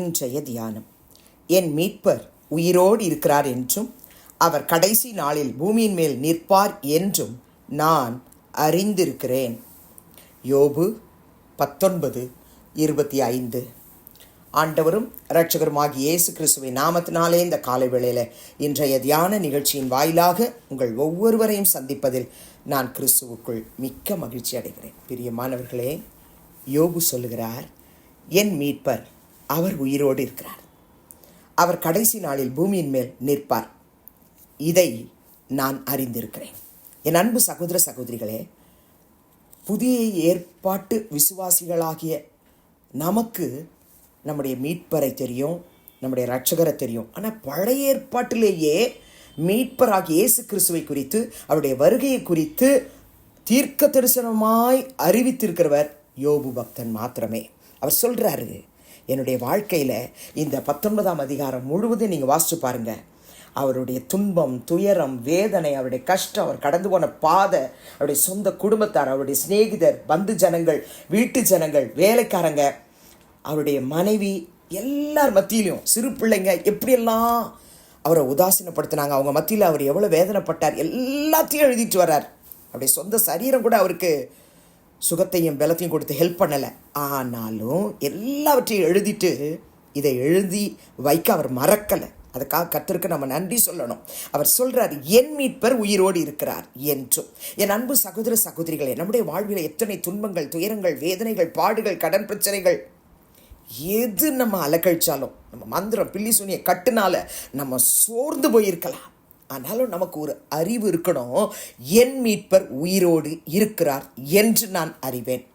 இன்றைய தியானம். என் மீட்பர் உயிரோடு இருக்கிறார் என்றும் அவர் கடைசி நாளில் பூமியின் மேல் நிற்பார் என்றும் நான் அறிந்திருக்கிறேன். யோபு பத்தொன்பது இருபத்தி ஐந்து. ஆண்டவரும் இரட்சகருமாகி இயேசு கிறிஸ்துவை நாமத்தினாலே இந்த காலை வேளையில் இன்றைய தியான நிகழ்ச்சியின் வாயிலாக உங்கள் ஒவ்வொருவரையும் சந்திப்பதில் நான் கிறிஸ்துவுக்குள் மிக்க மகிழ்ச்சி அடைகிறேன். பிரியமானவர்களே யோபு சொல்லுகிறார் என் மீட்பர் அவர் உயிரோடு இருக்கிறார். அவர் கடைசி நாளில் பூமியின் மேல் நிற்பார். இதை நான் அறிந்திருக்கிறேன். என் அன்பு சகோதர சகோதரிகளே புதிய ஏற்பாட்டு விசுவாசிகளாகிய நமக்கு நம்முடைய மீட்பரை தெரியும் நம்முடைய ரட்சகரை தெரியும். ஆனால் பழைய ஏற்பாட்டிலேயே மீட்பராகிய இயேசு கிறிஸ்துவை குறித்து அவருடைய வருகையை குறித்து தீர்க்க தரிசனமாய் அறிவித்திருக்கிறவர் யோபு பக்தன் மாத்திரமே. அவர் சொல்கிறாரு என்னுடைய வாழ்க்கையில் இந்த பத்தொன்பதாம் அதிகாரம் முழுவதும் நீங்கள் வாசிச்சு பாருங்கள் அவருடைய துன்பம் துயரம் வேதனை அவருடைய கஷ்டம் அவர் கடந்து போன பாதை அவருடைய சொந்த குடும்பத்தார் அவருடைய சிநேகிதர் பந்து ஜனங்கள் வீட்டு ஜனங்கள் வேலைக்காரங்க அவருடைய மனைவி எல்லார் மத்தியிலையும் சிறு பிள்ளைங்க எப்படியெல்லாம் அவரை உதாசீனப்படுத்தினாங்க அவங்க மத்தியில் அவர் எவ்வளோ வேதனைப்பட்டார் எல்லாத்தையும் எழுதிட்டு வர்றார். அவருடைய சொந்த சரீரம் கூட அவருக்கு சுகத்தையும் பலத்தையும் கொடுத்து ஹெல்ப் பண்ணலை. ஆனாலும் எல்லாவற்றையும் எழுதிட்டு இதை எழுதி வைக்க அவர் மறக்கலை. அதுக்காக கத்திற்கு நம்ம நன்றி சொல்லணும். அவர் சொல்கிறார் என் மீட்பர் உயிரோடு இருக்கிறார் என்றும். என் அன்பு சகோதர சகோதரிகளே நம்முடைய வாழ்வில் எத்தனை துன்பங்கள் துயரங்கள் வேதனைகள் பாடுகள் கடன் பிரச்சனைகள் எது நம்ம அலக்கழிச்சாலும் நம்ம மந்திரம் பில்லி சுனியை கட்டுனால நம்ம சோர்ந்து போயிருக்கலாம். ஆனாலும் நமக்கு ஒரு அறிவு இருக்கணும். என் மீட்பர் உயிரோடு இருக்கிறார் என்று நான் அறிவேன்.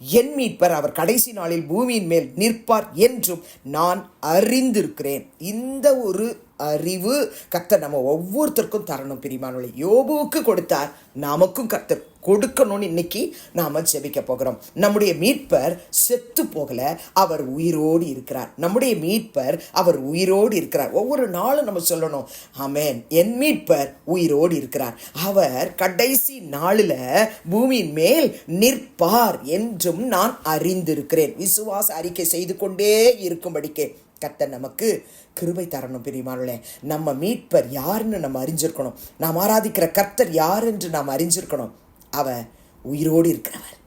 என் மீட்பர் அவர் கடைசி நாளில் பூமியின் மேல் நிற்பார் என்றும் நான் அறிந்திருக்கிறேன். இந்த ஒரு அறிவு. கர்த்தர் நம்ம ஒவ்வொருத்தருக்கும் தரணும் பிரிமானொழி யோபுவுக்கு கொடுத்தார் நமக்கும் கர்த்தர் கொடுக்கணும்னு இன்னைக்கு நாம ஜெபிக்க போகிறோம். நம்முடைய மீட்பர் செத்து போகல அவர் உயிரோடு இருக்கிறார். நம்முடைய மீட்பர் அவர் உயிரோடு இருக்கிறார். ஒவ்வொரு நாளும் நம்ம சொல்லணும் ஆமேன் என் மீட்பர் உயிரோடு இருக்கிறார். அவர் கடைசி நாளில் பூமியின் மேல் நிற்பார் என்றும் நான் அறிந்திருக்கிறேன். விசுவாச அறிக்கை செய்து கொண்டே இருக்கும்படிக்கே. கர்த்தர் நமக்கு கிருபை தரணும் பெரியமானே நம்ம மீட்பர் யாருன்னு நம்ம அறிஞ்சிருக்கணும். நாம் ஆராதிக்கிற கர்த்தர் யார் என்று நாம் அறிஞ்சிருக்கணும். அவர் உயிரோடு இருக்கிறவர்.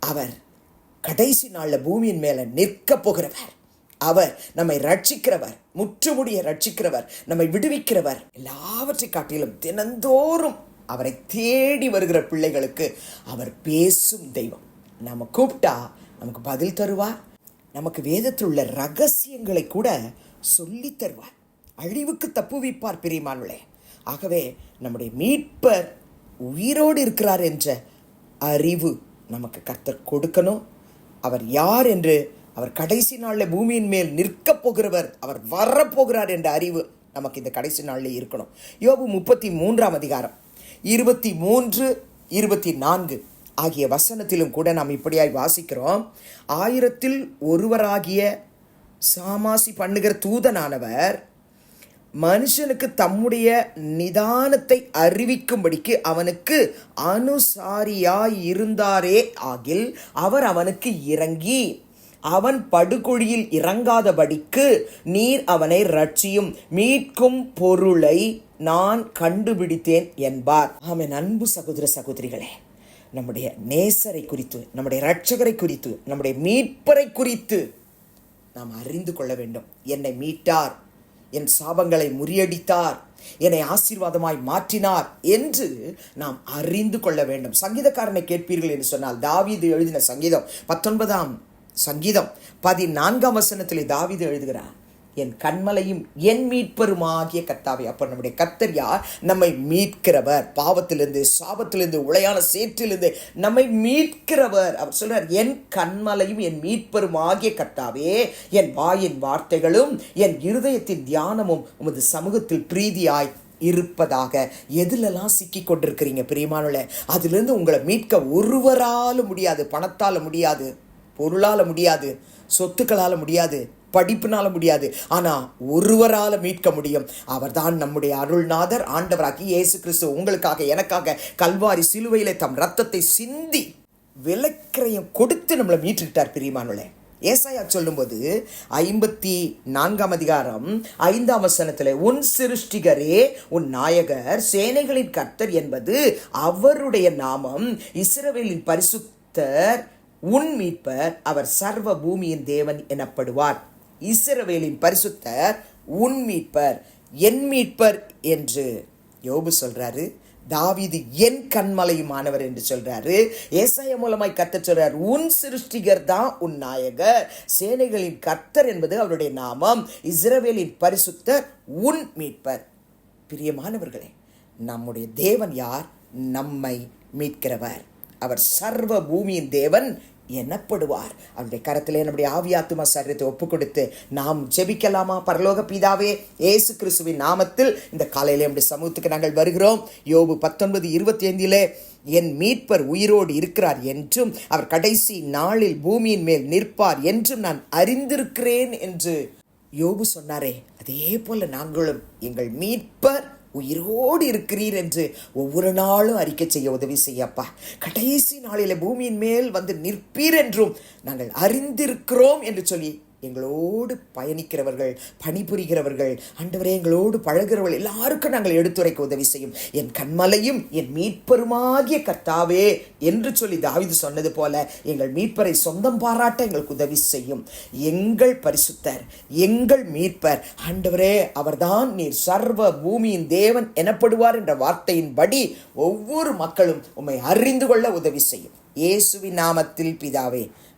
அவர் கடைசி நாளில் பூமியின் மேலே நிற்க போகிறவர். அவர் நம்மை ரட்சிக்கிறவர் முற்றுமுடிய ரட்சிக்கிறவர் நம்மை விடுவிக்கிறவர். எல்லாவற்றை காட்டிலும் தினந்தோறும் அவரை தேடி வருகிற பிள்ளைகளுக்கு அவர் பேசும் தெய்வம். நம்ம கூப்பிட்டா நமக்கு பதில் தருவார். நமக்கு வேதத்தில் உள்ள ரகசியங்களை கூட சொல்லித் தருவார். அழிவுக்கு தப்புவிப்பார் பிரியமானுளே ஆகவே நம்முடைய மீட்பர் உயிரோடு இருக்கிறார் என்ற அறிவு நமக்கு கர்த்தர் கொடுக்கணும். அவர் யார் என்று அவர் கடைசி நாளில் பூமியின் மேல் நிற்கப் போகிறவர் அவர் வரப்போகிறார் என்ற அறிவு நமக்கு இந்த கடைசி நாளில் இருக்கணும். யோபு முப்பத்தி மூன்றாம் அதிகாரம் இருபத்தி மூன்று இருபத்தி நான்கு. ஆகிய வசனத்திலும் கூட நாம் இப்படியாய் வாசிக்கிறோம். ஆயிரத்தில் ஒருவராகிய சாமாசி பண்ணுகிற தூதனானவர் மனுஷனுக்கு தம்முடைய நிதானத்தை அறிவிக்கும்படிக்கு அவனுக்கு அனுசாரியாய் இருந்தாரே ஆகில் அவர் அவனுக்கு இறங்கி அவன் படுகொழியில் இறங்காதபடிக்கு நீர் அவனை ரட்சியும் மீட்கும் பொருளை நான் கண்டுபிடித்தேன் என்பார். அவன் அன்பு சகோதர சகோதரிகளே நம்முடைய நேசரை குறித்து நம்முடைய ரட்சகரை குறித்து நம்முடைய மீட்பரை குறித்து நாம் அறிந்து கொள்ள வேண்டும். என்னை மீட்டார் என் சாபங்களை முறியடித்தார் என்னை ஆசீர்வாதமாய் மாற்றினார் என்று நாம் அறிந்து கொள்ள வேண்டும். சங்கீதக்காரனை கேட்பீர்கள் என்று சொன்னால் தாவீது எழுதின சங்கீதம் பத்தொன்பதாம் சங்கீதம் பதினான்காம் வசனத்திலே தாவீது எழுதுகிறார் என் கண்மலையும் என் மீட்பருமாகிய கத்தாவை அப்போ நம்முடைய கர்த்தர் யார்? நம்மை மீட்கிறவர். பாவத்திலிருந்து சாபத்திலிருந்து உளையான சேற்றிலிருந்து நம்மை மீட்கிறவர். அவர் சொல்றார் என் கண்மலையும் என் மீட்பருமாகிய கத்தாவே என் வாயின் வார்த்தைகளும் என் இருதயத்தின் தியானமும் உமது சமூகத்தில் பிரீதியாய் இருப்பதாக எதுலலாம் சிக்கி கொண்டிருக்கிறீங்க பிரியமானுல அதிலிருந்து உங்களை மீட்க ஒருவராலும் முடியாது. பணத்தால் முடியாது. பொருளால் முடியாது. சொத்துக்களால் முடியாது. படிப்புனால முடியாது. ஆனால் ஒருவரால் மீட்க முடியும். அவர்தான் நம்முடைய அருள்நாதர் ஆண்டவராக்கி இயேசு கிறிஸ்து உங்களுக்காக எனக்காக கல்வாரி சிலுவையிலே தம் ரத்தத்தை சிந்தி விலக்கிரையும் கொடுத்து நம்மளை மீட்டுக்கிட்டார் பிரியமானுள்ள ஏசாயா சொல்லும்போது ஐம்பத்தி நான்காம் அதிகாரம் ஐந்தாம் வசனத்தில் உன் சிருஷ்டிகரே உன் நாயகர் சேனைகளின் கர்த்தர் என்பது அவருடைய நாமம். இஸ்ரவேலின் பரிசுத்தர் உன் மீட்பர் அவர் சர்வ பூமியின் தேவன் எனப்படுவார். இஸ்ரவேலின் பரிசுத்தர் உன் மீட்பர் என் மீட்பர் என்று. யோபு சொல்றாரு தாவிது என் கண்மலையுமானவர் என்று சொல்றாரு. ஏசாய மூலமாய் கத்தர் சொல்றார் உன் சிருஷ்டிகர் தான் உன் நாயகர். சேனைகளின் கர்த்தர் என்பது அவருடைய நாமம். இஸ்ரவேலின் பரிசுத்தர் உன் மீட்பர். பிரியமானவர்களே நம்முடைய தேவன் யார்? நம்மை மீட்கிறவர். அவர் சர்வ பூமியின் தேவன் எனப்படுவார் அவருடைய கரத்திலே நம்முடைய ஆவியாத்துமா சரீரத்தை ஒப்பு கொடுத்து நாம் ஜெபிக்கலாமா? பரலோக பிதாவே இயேசு கிறிஸ்துவின் நாமத்தில் இந்த காலையிலே நம்முடைய சமூகத்துக்கு நாங்கள் வருகிறோம். யோபு பத்தொன்பது இருபத்தி ஐந்திலே என் மீட்பர் உயிரோடு இருக்கிறார் என்றும் அவர் கடைசி நாளில் பூமியின் மேல் நிற்பார் என்றும் நான் அறிந்திருக்கிறேன் என்று யோபு சொன்னாரே. அதே போல நாங்களும் எங்கள் மீட்பர் உயிரோடு இருக்கிறீர் என்று ஒவ்வொரு நாளும் அறிக்கை செய்ய உதவி செய்யப்பா. கடைசி நாளில் பூமியின் மேல் வந்து நிற்பீர் என்றும் நாங்கள் அறிந்திருக்கிறோம் என்று சொல்லி எங்களோடு பயணிக்கிறவர்கள் பணிபுரிகிறவர்கள் அண்டவரே எங்களோடு பழகிறவர்கள் எல்லாருக்கும் நாங்கள் எடுத்துரைக்க உதவி செய்யும். என் கண்மலையும் என் மீட்பருமாகிய கர்த்தாவே என்று சொல்லி தாவிது சொன்னது போல எங்கள் மீட்பரை சொந்தம் பாராட்ட எங்களுக்கு உதவி செய்யும். எங்கள் பரிசுத்தர் எங்கள் மீட்பர் ஆண்டவரே அவர்தான் நீர் சர்வ பூமியின் தேவன் எனப்படுவார் என்ற வார்த்தையின்படி ஒவ்வொரு மக்களும் உம்மை அறிந்து கொள்ள உதவி செய்யும். இயேசுவின் நாமத்தில் பிதாவே